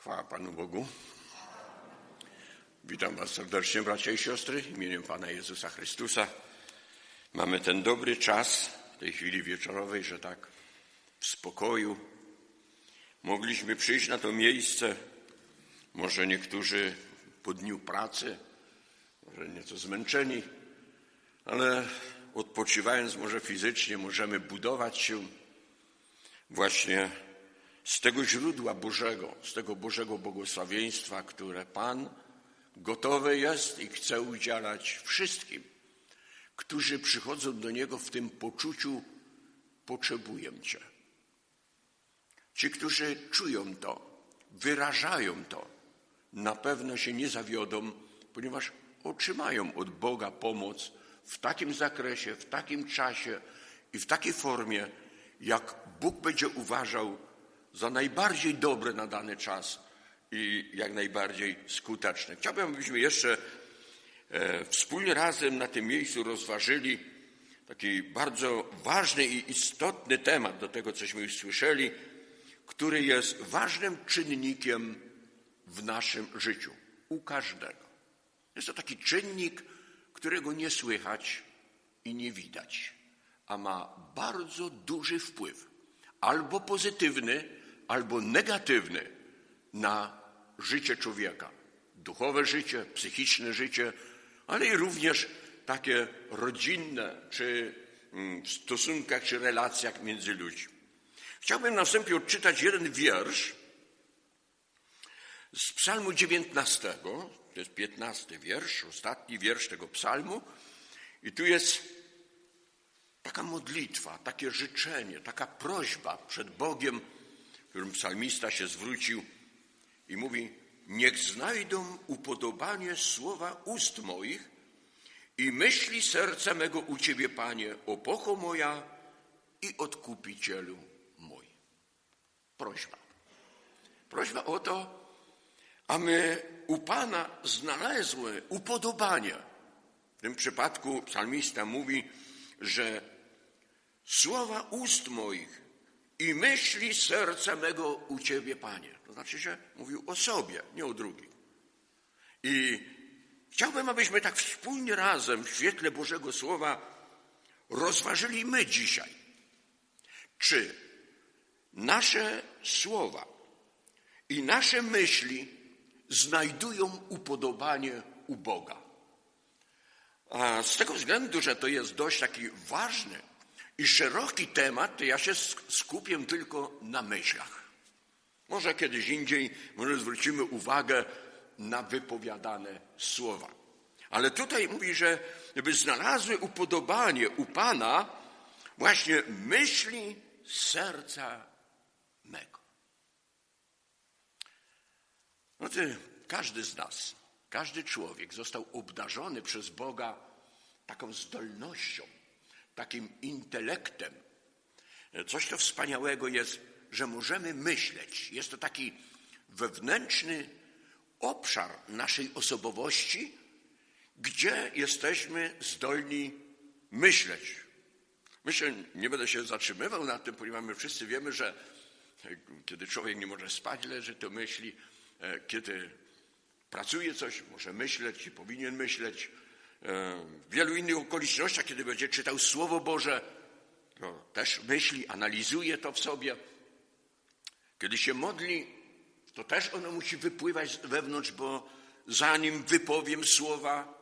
Chwała Panu Bogu. Witam Was serdecznie, bracia i siostry, imieniem Pana Jezusa Chrystusa. Mamy ten dobry czas w tej chwili wieczorowej, że tak w spokoju mogliśmy przyjść na to miejsce. Może niektórzy po dniu pracy, może nieco zmęczeni, ale odpoczywając może fizycznie, możemy budować się właśnie z tego źródła Bożego, z tego Bożego błogosławieństwa, które Pan gotowy jest i chce udzielać wszystkim, którzy przychodzą do Niego w tym poczuciu potrzebuję Cię. Ci, którzy czują to, wyrażają to, na pewno się nie zawiodą, ponieważ otrzymają od Boga pomoc w takim zakresie, w takim czasie i w takiej formie, jak Bóg będzie uważał za najbardziej dobre na dany czas i jak najbardziej skuteczne. Chciałbym, abyśmy jeszcze e, wspólnie razem na tym miejscu rozważyli taki bardzo ważny i istotny temat do tego, cośmy już słyszeli, który jest ważnym czynnikiem w naszym życiu, u każdego. Jest to taki czynnik, którego nie słychać i nie widać, a ma bardzo duży wpływ, albo pozytywny, albo negatywny na życie człowieka. Duchowe życie, psychiczne życie, ale i również takie rodzinne, czy mm, w stosunkach, czy relacjach między ludźmi. Chciałbym następnie odczytać jeden wiersz z psalmu 19, to jest 15 wiersz, ostatni wiersz tego psalmu. I tu jest taka modlitwa, takie życzenie, taka prośba przed Bogiem, którym psalmista się zwrócił i mówi: Niech znajdą upodobanie słowa ust moich i myśli serca mego u Ciebie, Panie, opocho moja i odkupicielu mój. Prośba. Prośba o to, aby u Pana znalazły upodobanie. W tym przypadku psalmista mówi, że słowa ust moich i myśli serca mego u Ciebie, Panie. To znaczy, że mówił o sobie, nie o drugim. I chciałbym, abyśmy tak wspólnie razem w świetle Bożego Słowa rozważyli my dzisiaj, czy nasze słowa i nasze myśli znajdują upodobanie u Boga. A z tego względu, że to jest dość taki ważny i szeroki temat, to ja się skupię tylko na myślach. Może kiedyś indziej, może zwrócimy uwagę na wypowiadane słowa. Ale tutaj mówi, że by znalazły upodobanie u Pana właśnie myśli serca mego. No ty, każdy z nas, każdy człowiek został obdarzony przez Boga taką zdolnością, takim intelektem. Coś to wspaniałego jest, że możemy myśleć. Jest to taki wewnętrzny obszar naszej osobowości, gdzie jesteśmy zdolni myśleć. Myślę, nie będę się zatrzymywał na tym, ponieważ my wszyscy wiemy, że kiedy człowiek nie może spać, leży, to myśli. E, kiedy pracuje coś, może myśleć i powinien myśleć. E, w wielu innych okolicznościach, kiedy będzie czytał Słowo Boże, to też myśli, analizuje to w sobie. Kiedy się modli, to też ono musi wypływać z wewnątrz, bo zanim wypowiem słowa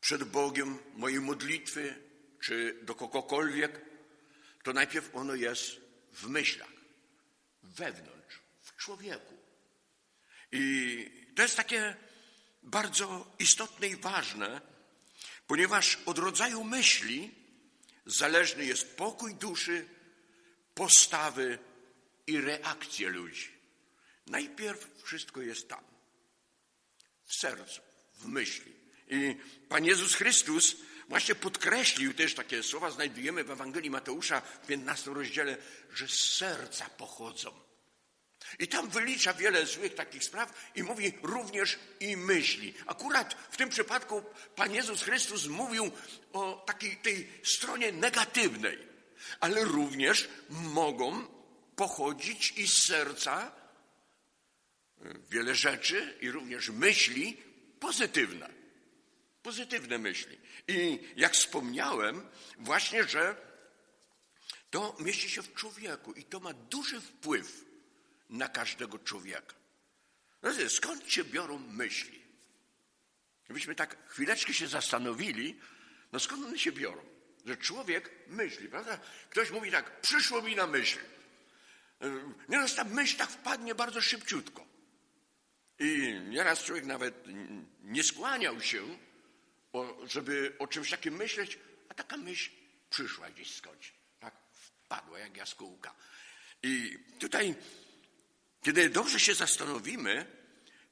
przed Bogiem, mojej modlitwy, czy do kogokolwiek, to najpierw ono jest w myślach, wewnątrz, w człowieku. I to jest takie bardzo istotne i ważne, ponieważ od rodzaju myśli zależny jest pokój duszy, postawy i reakcje ludzi. Najpierw wszystko jest tam, w sercu, w myśli. I Pan Jezus Chrystus właśnie podkreślił też takie słowa, znajdujemy w Ewangelii Mateusza w 15 rozdziale, że z serca pochodzą i tam wylicza wiele złych takich spraw i mówi również i myśli. Akurat w tym przypadku Pan Jezus Chrystus mówił o takiej tej stronie negatywnej, ale również mogą pochodzić i z serca wiele rzeczy i również myśli pozytywne. Pozytywne myśli. I jak wspomniałem, właśnie, że to mieści się w człowieku i to ma duży wpływ na każdego człowieka. Skąd się biorą myśli? Gdybyśmy tak chwileczkę się zastanowili, no skąd one się biorą? Że człowiek myśli, prawda? Ktoś mówi tak, przyszło mi na myśl. Nieraz ta myśl tak wpadnie bardzo szybciutko. I nieraz człowiek nawet nie skłaniał się, żeby o czymś takim myśleć, a taka myśl przyszła gdzieś skądś. Tak wpadła jak jaskółka. I tutaj, kiedy dobrze się zastanowimy,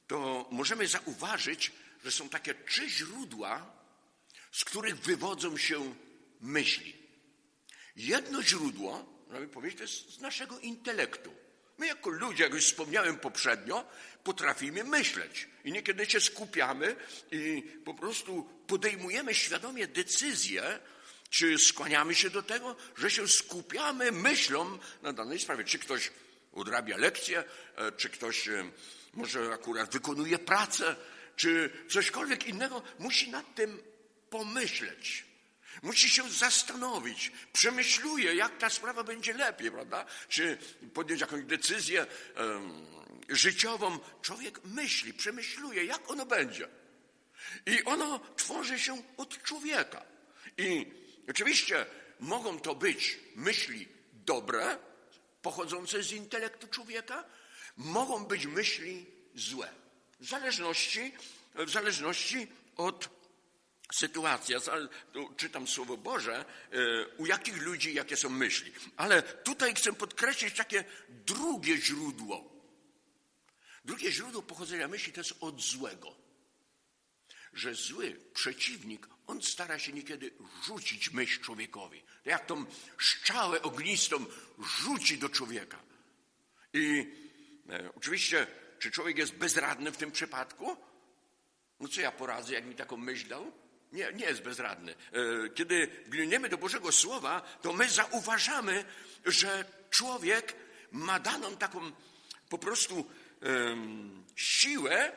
to możemy zauważyć, że są takie trzy źródła, z których wywodzą się myśli. Jedno źródło, żeby powiedzieć, to jest z naszego intelektu. My jako ludzie, jak już wspomniałem poprzednio, potrafimy myśleć. I niekiedy się skupiamy i po prostu podejmujemy świadomie decyzje, czy skłaniamy się do tego, że się skupiamy myślą na danej sprawie. Czy ktoś odrabia lekcję, e, czy ktoś e, może akurat wykonuje pracę, czy cośkolwiek innego, musi nad tym pomyśleć. Musi się zastanowić, przemyśluje, jak ta sprawa będzie lepiej, prawda? Czy podjąć jakąś decyzję um, życiową. Człowiek myśli, przemyśluje, jak ono będzie. I ono tworzy się od człowieka. I oczywiście mogą to być myśli dobre, pochodzące z intelektu człowieka, mogą być myśli złe. W zależności, w zależności od sytuacji. Ja czytam Słowo Boże, e, u jakich ludzi jakie są myśli. Ale tutaj chcę podkreślić takie drugie źródło. Drugie źródło pochodzenia myśli to jest od złego. Że zły przeciwnik, on stara się niekiedy rzucić myśl człowiekowi. Jak tą szczałę ognistą rzuci do człowieka. I e, oczywiście czy człowiek jest bezradny w tym przypadku? No co ja poradzę, jak mi taką myśl dał? Nie, nie jest bezradny. E, kiedy gliniemy do Bożego Słowa, to my zauważamy, że człowiek ma daną taką po prostu um, siłę,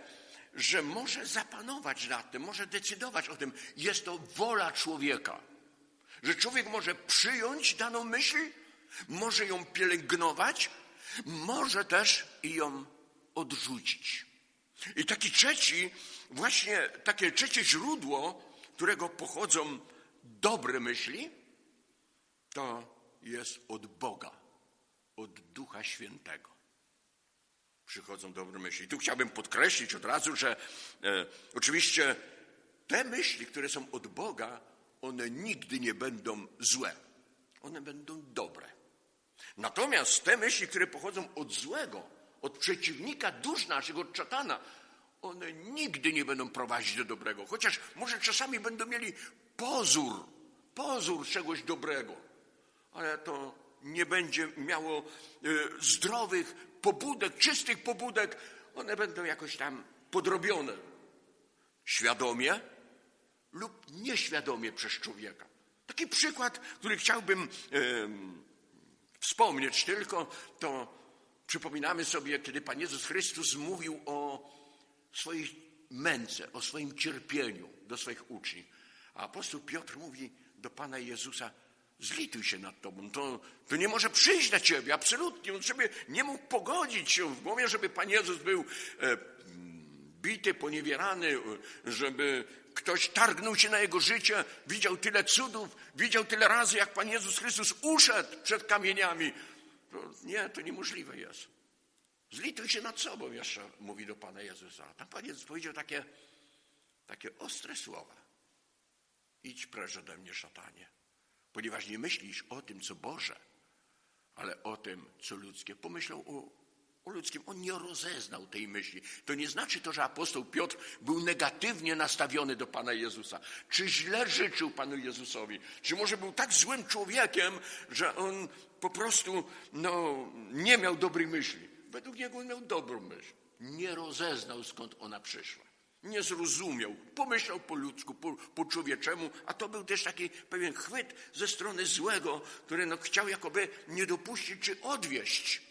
że może zapanować nad tym, może decydować o tym. Jest to wola człowieka. Że człowiek może przyjąć daną myśl, może ją pielęgnować, może też ją odrzucić. I taki trzeci, właśnie takie trzecie źródło, którego pochodzą dobre myśli, to jest od Boga, od Ducha Świętego. Przychodzą dobre myśli. Tu chciałbym podkreślić od razu, że e, oczywiście te myśli, które są od Boga, one nigdy nie będą złe. One będą dobre. Natomiast te myśli, które pochodzą od złego, od przeciwnika dusz naszych, od czatana, one nigdy nie będą prowadzić do dobrego. Chociaż może czasami będą mieli pozór, pozór czegoś dobrego, ale to nie będzie miało e, zdrowych pobudek, czystych pobudek. One będą jakoś tam podrobione. Świadomie lub nieświadomie przez człowieka. Taki przykład, który chciałbym wspomnieć tylko, to Przypominamy sobie, kiedy Pan Jezus Chrystus mówił o swojej męce, o swoim cierpieniu do swoich uczniów. A apostoł Piotr mówi do Pana Jezusa, zlituj się nad Tobą, to, to nie może przyjść na Ciebie, absolutnie. On sobie nie mógł pogodzić się w głowie, żeby Pan Jezus był e, bity, poniewierany, żeby ktoś targnął się na jego życie, widział tyle cudów, widział tyle razy, jak Pan Jezus Chrystus uszedł przed kamieniami. To nie, to niemożliwe jest. Zlituj się nad sobą, jeszcze mówi do Pana Jezusa. Tam Pan Jezus powiedział takie, takie ostre słowa. Idź precz ode mnie, szatanie, ponieważ nie myślisz o tym, co Boże, ale o tym, co ludzkie. Pomyślał o, o ludzkim. On nie rozeznał tej myśli. To nie znaczy to, że apostoł Piotr był negatywnie nastawiony do Pana Jezusa. Czy źle życzył Panu Jezusowi? Czy może był tak złym człowiekiem, że on po prostu no, nie miał dobrej myśli. Według niego on miał dobrą myśl. Nie rozeznał, skąd ona przyszła. Nie zrozumiał. Pomyślał po ludzku, po, po człowieczemu, a to był też taki pewien chwyt ze strony złego, który no, chciał jakoby nie dopuścić czy odwieść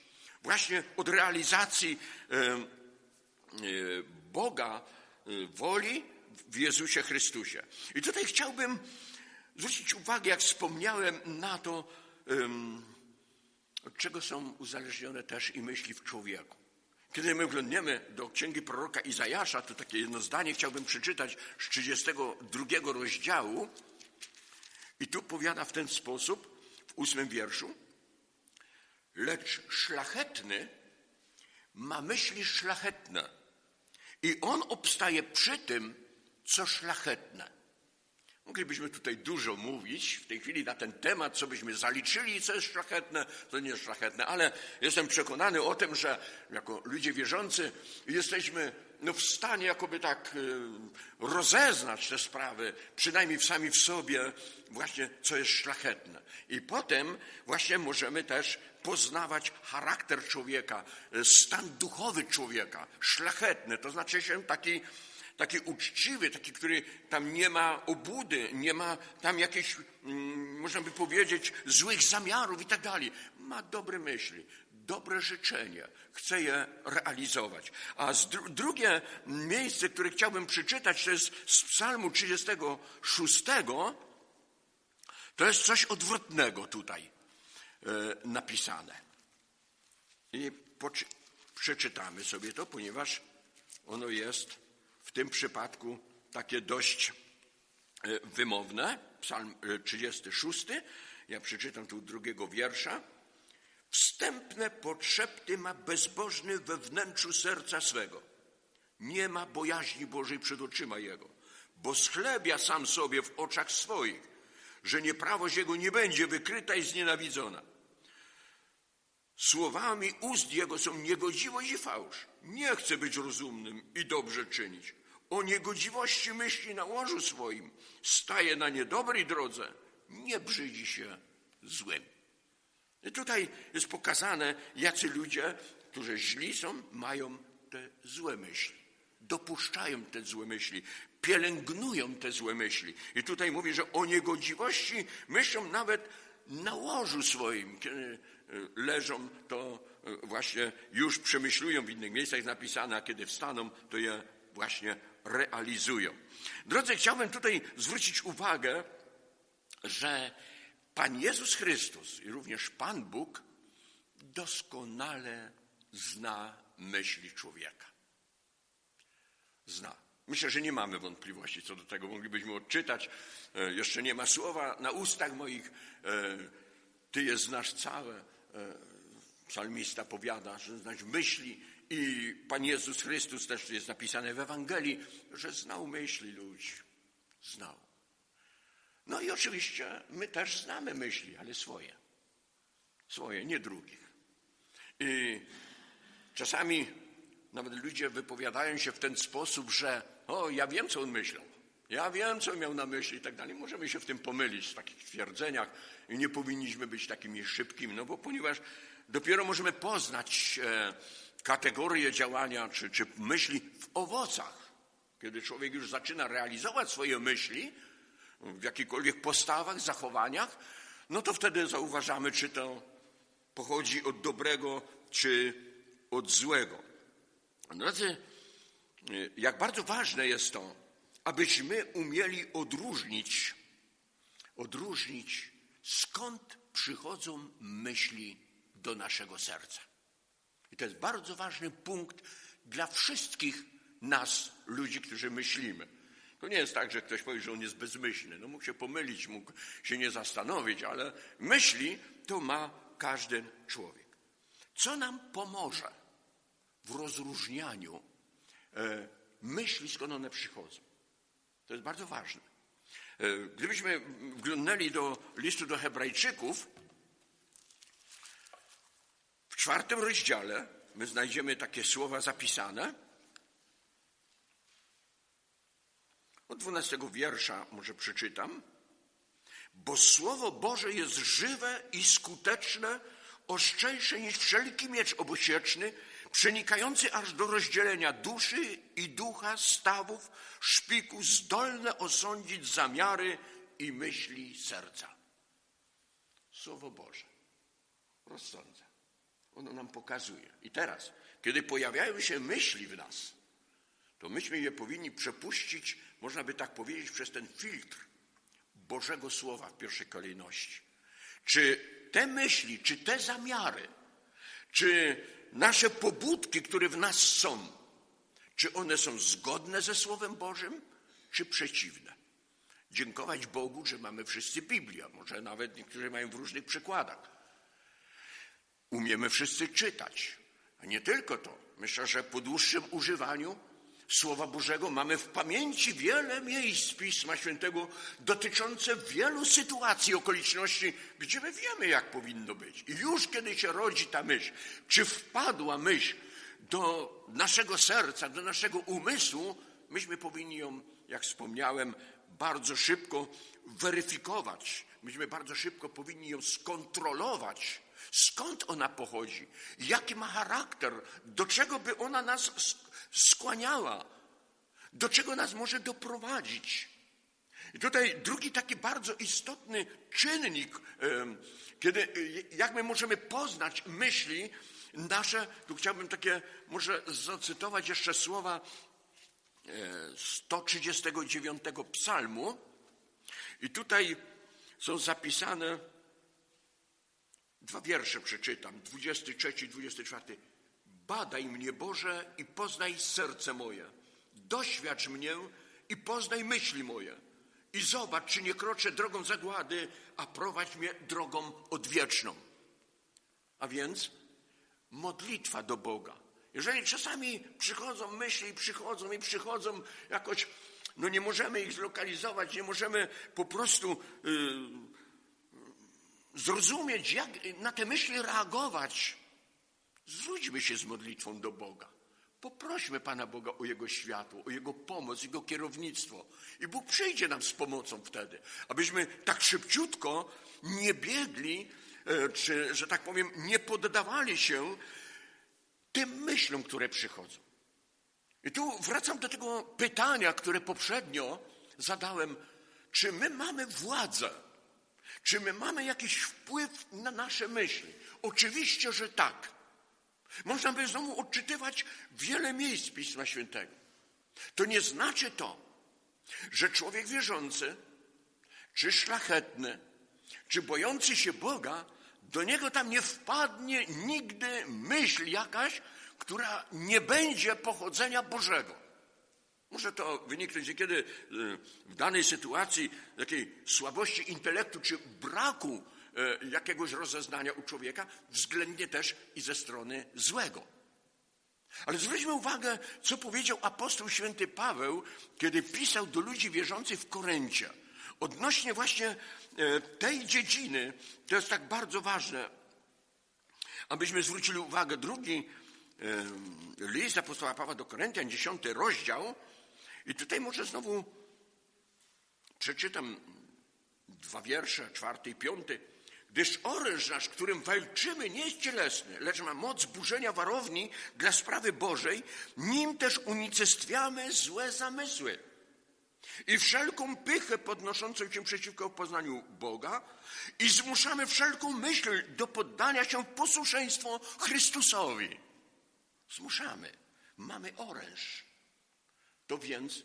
właśnie od realizacji Boga y, woli w Jezusie Chrystusie. I tutaj chciałbym zwrócić uwagę, jak wspomniałem, na to, od czego są uzależnione też i myśli w człowieku. Kiedy my oglądniemy do księgi proroka Izajasza, to takie jedno zdanie chciałbym przeczytać z 32 rozdziału. I tu powiada w ten sposób, w ósmym wierszu, lecz szlachetny ma myśli szlachetne i on obstaje przy tym, co szlachetne. Moglibyśmy tutaj dużo mówić w tej chwili na ten temat, co byśmy zaliczyli, co jest szlachetne, co nie jest szlachetne, ale jestem przekonany o tym, że jako ludzie wierzący jesteśmy no, w stanie jakoby tak y, rozeznać te sprawy, przynajmniej sami w sobie, właśnie co jest szlachetne. I potem właśnie możemy też poznawać charakter człowieka, y, stan duchowy człowieka, szlachetny, to znaczy się taki taki uczciwy, taki, który tam nie ma obudy, nie ma tam jakichś, mm, można by powiedzieć, złych zamiarów i tak dalej. Ma dobre myśli, dobre życzenie, chce je realizować. A dru drugie miejsce, które chciałbym przeczytać, to jest z Psalmu 36. To jest coś odwrotnego tutaj e, napisane. I przeczytamy sobie to, ponieważ ono jest tym przypadku takie dość e, wymowne. Psalm 36. E, ja przeczytam tu drugiego wiersza. Wstępne potrzepty ma bezbożny we wnętrzu serca swego. Nie ma bojaźni Bożej przed oczyma jego, bo schlebia sam sobie w oczach swoich, że nieprawość jego nie będzie wykryta i znienawidzona. Słowami ust jego są niegodziwość i fałsz. Nie chce być rozumnym i dobrze czynić. O niegodziwości myśli na łożu swoim. Staje na niedobrej drodze. Nie brzydzi się złym. I tutaj jest pokazane, jacy ludzie, którzy źli są, mają te złe myśli. Dopuszczają te złe myśli, pielęgnują te złe myśli. I tutaj mówi, że o niegodziwości myślą nawet na łożu swoim, kiedy e, leżą, to e, właśnie już przemyślują w innych miejscach napisane, a kiedy wstaną, to je właśnie realizują. Drodzy, chciałbym tutaj zwrócić uwagę, że Pan Jezus Chrystus i również Pan Bóg doskonale zna myśli człowieka. Zna. Myślę, że nie mamy wątpliwości co do tego. Moglibyśmy odczytać. E, jeszcze nie ma słowa na ustach moich. E, Ty je znasz całe. E, psalmista powiada, że znać myśli i Pan Jezus Chrystus też jest napisane w Ewangelii, że znał myśli ludzi. Znał. No i oczywiście my też znamy myśli, ale swoje. Swoje, nie drugich. I czasami nawet ludzie wypowiadają się w ten sposób, że o, ja wiem, co on myślał. Ja wiem, co miał na myśli i tak dalej. Możemy się w tym pomylić w takich twierdzeniach i nie powinniśmy być takimi szybkimi, no bo ponieważ dopiero możemy poznać e, kategorie działania czy, czy myśli w owocach. Kiedy człowiek już zaczyna realizować swoje myśli w jakichkolwiek postawach, zachowaniach, no to wtedy zauważamy, czy to pochodzi od dobrego, czy od złego. Drodzy, jak bardzo ważne jest to, abyśmy umieli odróżnić, odróżnić skąd przychodzą myśli do naszego serca. I to jest bardzo ważny punkt dla wszystkich nas, ludzi, którzy myślimy. To nie jest tak, że ktoś powie, że on jest bezmyślny. No mógł się pomylić, mógł się nie zastanowić, ale myśli to ma każdy człowiek. Co nam pomoże w rozróżnianiu e, myśli, skąd one przychodzą? To jest bardzo ważne. E, gdybyśmy wglądnęli do listu do Hebrajczyków, czwartym rozdziale my znajdziemy takie słowa zapisane. Od dwunastego wiersza może przeczytam. Bo Słowo Boże jest żywe i skuteczne, ostrzejsze niż wszelki miecz obosieczny, przenikający aż do rozdzielenia duszy i ducha, stawów, szpiku, zdolne osądzić zamiary i myśli serca. Słowo Boże rozsądza. Ono nam pokazuje. I teraz, kiedy pojawiają się myśli w nas, to myśmy je powinni przepuścić, można by tak powiedzieć, przez ten filtr Bożego Słowa w pierwszej kolejności. Czy te myśli, czy te zamiary, czy nasze pobudki, które w nas są, czy one są zgodne ze Słowem Bożym, czy przeciwne? Dziękować Bogu, że mamy wszyscy Biblię, może nawet niektórzy mają w różnych przykładach. Umiemy wszyscy czytać, a nie tylko to. Myślę, że po dłuższym używaniu Słowa Bożego mamy w pamięci wiele miejsc Pisma Świętego dotyczące wielu sytuacji, okoliczności, gdzie my wiemy, jak powinno być. I już kiedy się rodzi ta myśl, czy wpadła myśl do naszego serca, do naszego umysłu, myśmy powinni ją, jak wspomniałem, bardzo szybko weryfikować. Myśmy bardzo szybko powinni ją skontrolować. Skąd ona pochodzi? Jaki ma charakter? Do czego by ona nas skłaniała? Do czego nas może doprowadzić? I tutaj drugi taki bardzo istotny czynnik, kiedy, jak my możemy poznać myśli nasze, tu chciałbym takie, może zacytować jeszcze słowa 139 psalmu. I tutaj są zapisane dwa wiersze przeczytam, 23 i 24. Badaj mnie, Boże, i poznaj serce moje. Doświadcz mnie i poznaj myśli moje. I zobacz, czy nie kroczę drogą zagłady, a prowadź mnie drogą odwieczną. A więc modlitwa do Boga. Jeżeli czasami przychodzą myśli, przychodzą i przychodzą jakoś, no nie możemy ich zlokalizować, nie możemy po prostu yy, zrozumieć, jak na te myśli reagować, zwróćmy się z modlitwą do Boga. Poprośmy Pana Boga o Jego światło, o Jego pomoc, Jego kierownictwo. I Bóg przyjdzie nam z pomocą wtedy, abyśmy tak szybciutko nie biegli, e, czy, że tak powiem, nie poddawali się tym myślom, które przychodzą. I tu wracam do tego pytania, które poprzednio zadałem. Czy my mamy władzę? Czy my mamy jakiś wpływ na nasze myśli? Oczywiście, że tak. Można by znowu odczytywać wiele miejsc Pisma Świętego. To nie znaczy to, że człowiek wierzący, czy szlachetny, czy bojący się Boga, do niego tam nie wpadnie nigdy myśl jakaś, która nie będzie pochodzenia Bożego. Może to wyniknąć niekiedy y, w danej sytuacji takiej słabości intelektu czy braku y, jakiegoś rozeznania u człowieka, względnie też i ze strony złego. Ale zwróćmy uwagę, co powiedział apostoł święty Paweł, kiedy pisał do ludzi wierzących w Koryncie. Odnośnie właśnie y, tej dziedziny, to jest tak bardzo ważne, abyśmy zwrócili uwagę. Drugi list apostoła Pawła do Koryntian, dziesiąty rozdział, i tutaj może znowu przeczytam dwa wiersze, czwarty i piąty. Gdyż oręż nasz, którym walczymy, nie jest cielesny, lecz ma moc burzenia warowni dla sprawy Bożej, nim też unicestwiamy złe zamysły i wszelką pychę podnoszącą się przeciwko poznaniu Boga i zmuszamy wszelką myśl do poddania się posłuszeństwu Chrystusowi. Zmuszamy. Mamy oręż. To więc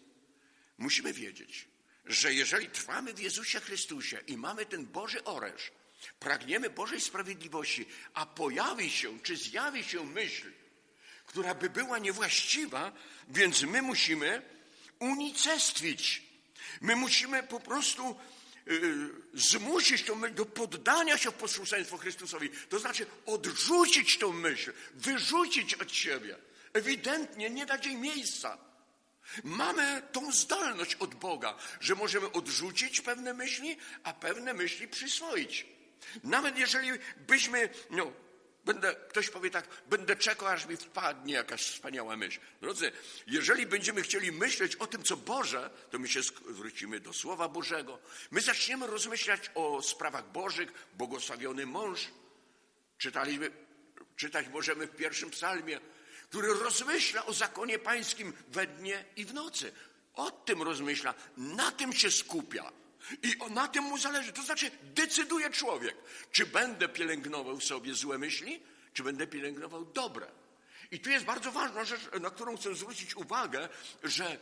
musimy wiedzieć, że jeżeli trwamy w Jezusie Chrystusie i mamy ten Boży oręż, pragniemy Bożej sprawiedliwości, a pojawi się czy zjawi się myśl, która by była niewłaściwa, więc my musimy unicestwić. My musimy po prostu yy, zmusić tą myśl do poddania się w posłuszeństwo Chrystusowi. To znaczy odrzucić tą myśl, wyrzucić od siebie. Ewidentnie nie dać jej miejsca. Mamy tą zdolność od Boga, że możemy odrzucić pewne myśli, a pewne myśli przyswoić. Nawet jeżeli byśmy, no, będę, ktoś powie tak, będę czekał, aż mi wpadnie jakaś wspaniała myśl. Drodzy, jeżeli będziemy chcieli myśleć o tym, co Boże, to my się zwrócimy do Słowa Bożego. My zaczniemy rozmyślać o sprawach Bożych, błogosławiony mąż. Czytaliśmy, czytać możemy w pierwszym psalmie, który rozmyśla o zakonie pańskim we dnie i w nocy. O tym rozmyśla, na tym się skupia. I na tym mu zależy. To znaczy, decyduje człowiek, czy będę pielęgnował sobie złe myśli, czy będę pielęgnował dobre. I tu jest bardzo ważna rzecz, na którą chcę zwrócić uwagę, że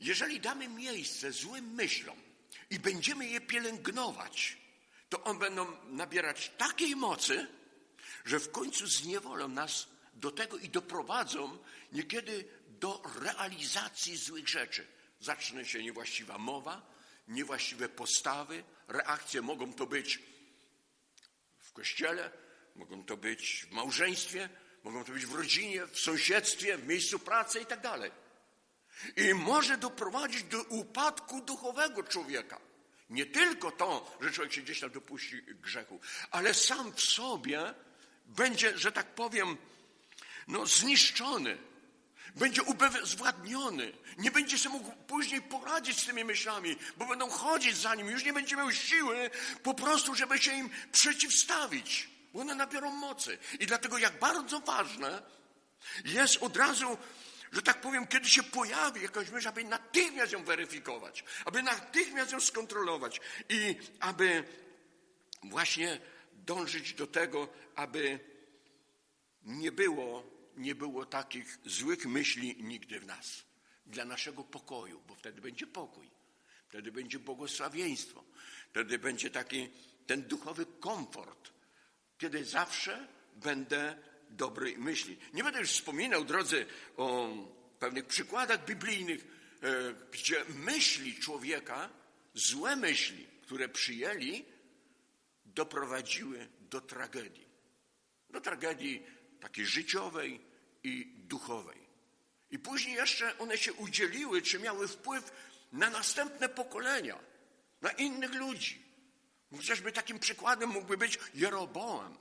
jeżeli damy miejsce złym myślom i będziemy je pielęgnować, to one będą nabierać takiej mocy, że w końcu zniewolą nas do tego i doprowadzą niekiedy do realizacji złych rzeczy. Zacznie się niewłaściwa mowa, niewłaściwe postawy, reakcje mogą to być w kościele, mogą to być w małżeństwie, mogą to być w rodzinie, w sąsiedztwie, w miejscu pracy i tak dalej. I może doprowadzić do upadku duchowego człowieka. Nie tylko to, że człowiek się gdzieś tam dopuści grzechu, ale sam w sobie będzie, że tak powiem, no, zniszczony, będzie ubezwładniony, nie będzie się mógł później poradzić z tymi myślami, bo będą chodzić za nim, już nie będzie miał siły po prostu, żeby się im przeciwstawić, bo one nabiorą mocy. I dlatego jak bardzo ważne jest od razu że tak powiem, kiedy się pojawi jakaś myśl, aby natychmiast ją weryfikować, aby natychmiast ją skontrolować i aby właśnie dążyć do tego, aby nie było, nie było takich złych myśli nigdy w nas. Dla naszego pokoju, bo wtedy będzie pokój, wtedy będzie błogosławieństwo, wtedy będzie taki ten duchowy komfort, kiedy zawsze będę dobrej myśli. Nie będę już wspominał, drodzy, o pewnych przykładach biblijnych, e, gdzie myśli człowieka, złe myśli, które przyjęli, doprowadziły do tragedii. Do tragedii takiej życiowej i duchowej. I później jeszcze one się udzieliły, czy miały wpływ na następne pokolenia, na innych ludzi. Chociażby takim przykładem mógłby być Jeroboam.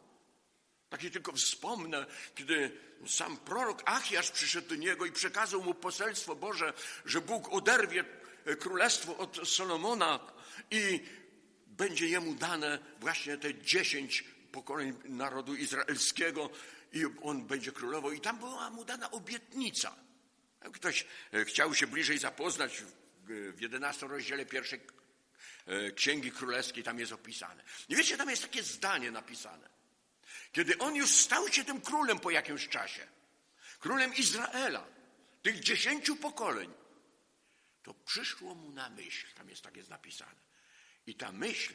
Takie tylko wspomnę, kiedy sam prorok Achiasz przyszedł do niego i przekazał mu poselstwo Boże, że Bóg oderwie królestwo od Solomona i będzie jemu dane właśnie te dziesięć pokoleń narodu izraelskiego i on będzie królował. I tam była mu dana obietnica. Ktoś e, chciał się bliżej zapoznać w jedenastym rozdziale pierwszej e, Księgi Królewskiej, tam jest opisane. I wiecie, tam jest takie zdanie napisane. Kiedy on już stał się tym królem po jakimś czasie, królem Izraela, tych dziesięciu pokoleń, to przyszło mu na myśl, tam jest tak jest napisane. I ta myśl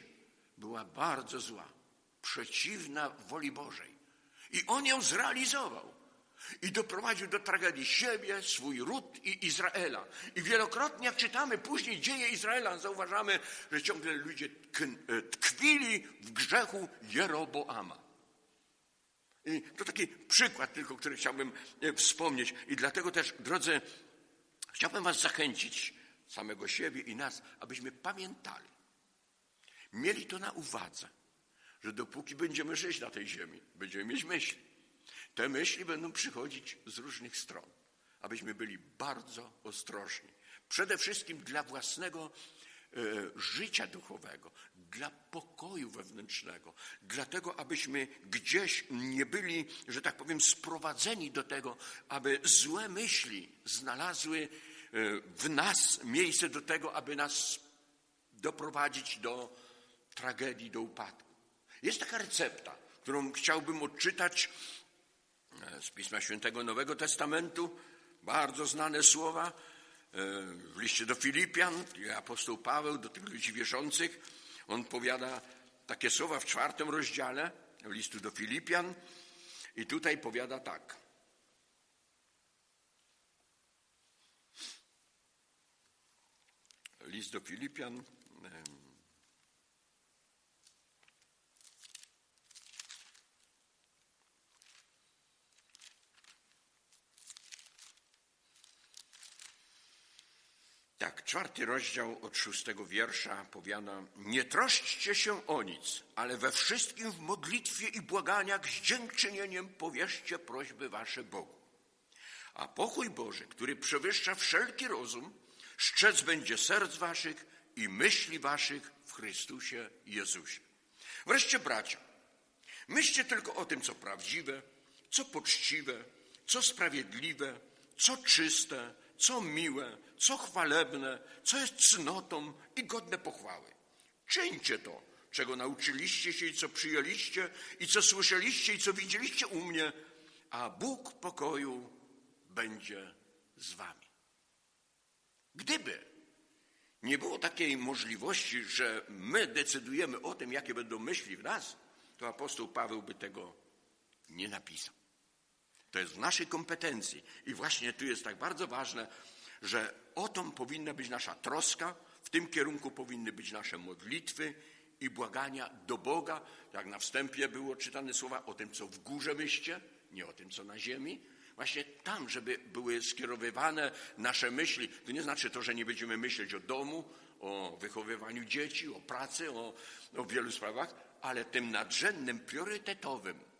była bardzo zła, przeciwna woli Bożej. I on ją zrealizował. I doprowadził do tragedii siebie, swój ród i Izraela. I wielokrotnie, jak czytamy później dzieje Izraela, zauważamy, że ciągle ludzie tkwili w grzechu Jeroboama. I to taki przykład tylko, który chciałbym e, wspomnieć. I dlatego też, drodzy, chciałbym Was zachęcić, samego siebie i nas, abyśmy pamiętali, mieli to na uwadze, że dopóki będziemy żyć na tej ziemi, będziemy mieć myśli. Te myśli będą przychodzić z różnych stron, abyśmy byli bardzo ostrożni. Przede wszystkim dla własnego E, życia duchowego, dla pokoju wewnętrznego, dlatego abyśmy gdzieś nie byli, że tak powiem, sprowadzeni do tego, aby złe myśli znalazły e, w nas miejsce do tego, aby nas doprowadzić do tragedii, do upadku. Jest taka recepta, którą chciałbym odczytać e, z Pisma Świętego Nowego Testamentu, bardzo znane słowa, w liście do Filipian, apostoł Paweł do tych ludzi wierzących, on powiada takie słowa w czwartym rozdziale listu do Filipian i tutaj powiada tak. List do Filipian, Tak, czwarty rozdział od szóstego wiersza powiada, nie troszczcie się o nic, ale we wszystkim w modlitwie i błaganiach z dziękczynieniem powierzcie prośby wasze Bogu. A pokój Boży, który przewyższa wszelki rozum, szczec będzie serc waszych i myśli waszych w Chrystusie Jezusie. Wreszcie bracia, myślcie tylko o tym, co prawdziwe, co poczciwe, co sprawiedliwe, co czyste, co miłe, co chwalebne, co jest cnotą i godne pochwały. Czyńcie to, czego nauczyliście się i co przyjęliście, i co słyszeliście, i co widzieliście u mnie, a Bóg pokoju będzie z wami. Gdyby nie było takiej możliwości, że my decydujemy o tym, jakie będą myśli w nas, to apostoł Paweł by tego nie napisał. To jest w naszej kompetencji. I właśnie tu jest tak bardzo ważne, że o to powinna być nasza troska, w tym kierunku powinny być nasze modlitwy i błagania do Boga, jak na wstępie było czytane słowa o tym, co w górze myślcie, nie o tym, co na ziemi. Właśnie tam, żeby były skierowywane nasze myśli. To nie znaczy to, że nie będziemy myśleć o domu, o wychowywaniu dzieci, o pracy, o, o wielu sprawach, ale tym nadrzędnym, priorytetowym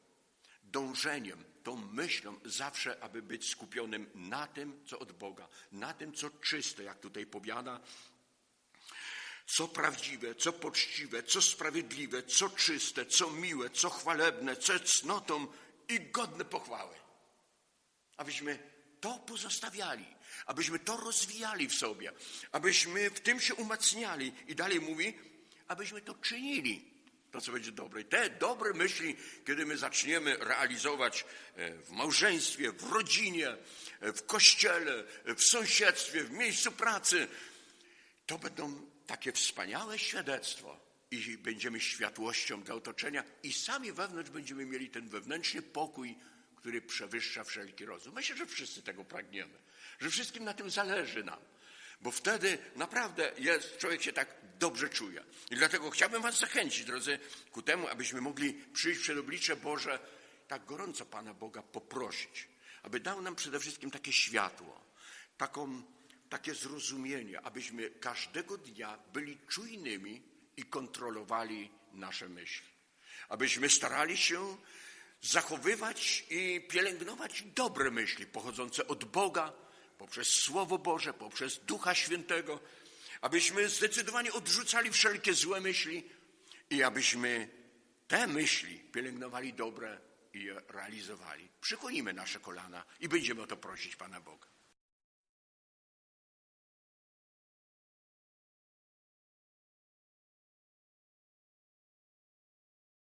dążeniem, tą myślą zawsze, aby być skupionym na tym, co od Boga, na tym, co czyste, jak tutaj powiada, co prawdziwe, co poczciwe, co sprawiedliwe, co czyste, co miłe, co chwalebne, co cnotą i godne pochwały. Abyśmy to pozostawiali, abyśmy to rozwijali w sobie, abyśmy w tym się umacniali. I dalej mówi, abyśmy to czynili, to co będzie dobre. I te dobre myśli, kiedy my zaczniemy realizować e, w małżeństwie, w rodzinie, e, w kościele, e, w sąsiedztwie, w miejscu pracy, to będą takie wspaniałe świadectwo i będziemy światłością dla otoczenia i sami wewnątrz będziemy mieli ten wewnętrzny pokój, który przewyższa wszelki rozum. Myślę, że wszyscy tego pragniemy, że wszystkim na tym zależy nam, bo wtedy naprawdę jest, człowiek się tak dobrze czuje. I dlatego chciałbym Was zachęcić, drodzy, ku temu, abyśmy mogli przyjść przed oblicze Boże, tak gorąco Pana Boga poprosić, aby dał nam przede wszystkim takie światło, taką takie zrozumienie, abyśmy każdego dnia byli czujnymi i kontrolowali nasze myśli. Abyśmy starali się zachowywać i pielęgnować dobre myśli pochodzące od Boga, poprzez Słowo Boże, poprzez Ducha Świętego, abyśmy zdecydowanie odrzucali wszelkie złe myśli i abyśmy te myśli pielęgnowali dobre i je realizowali. Przykonimy nasze kolana i będziemy o to prosić Pana Boga.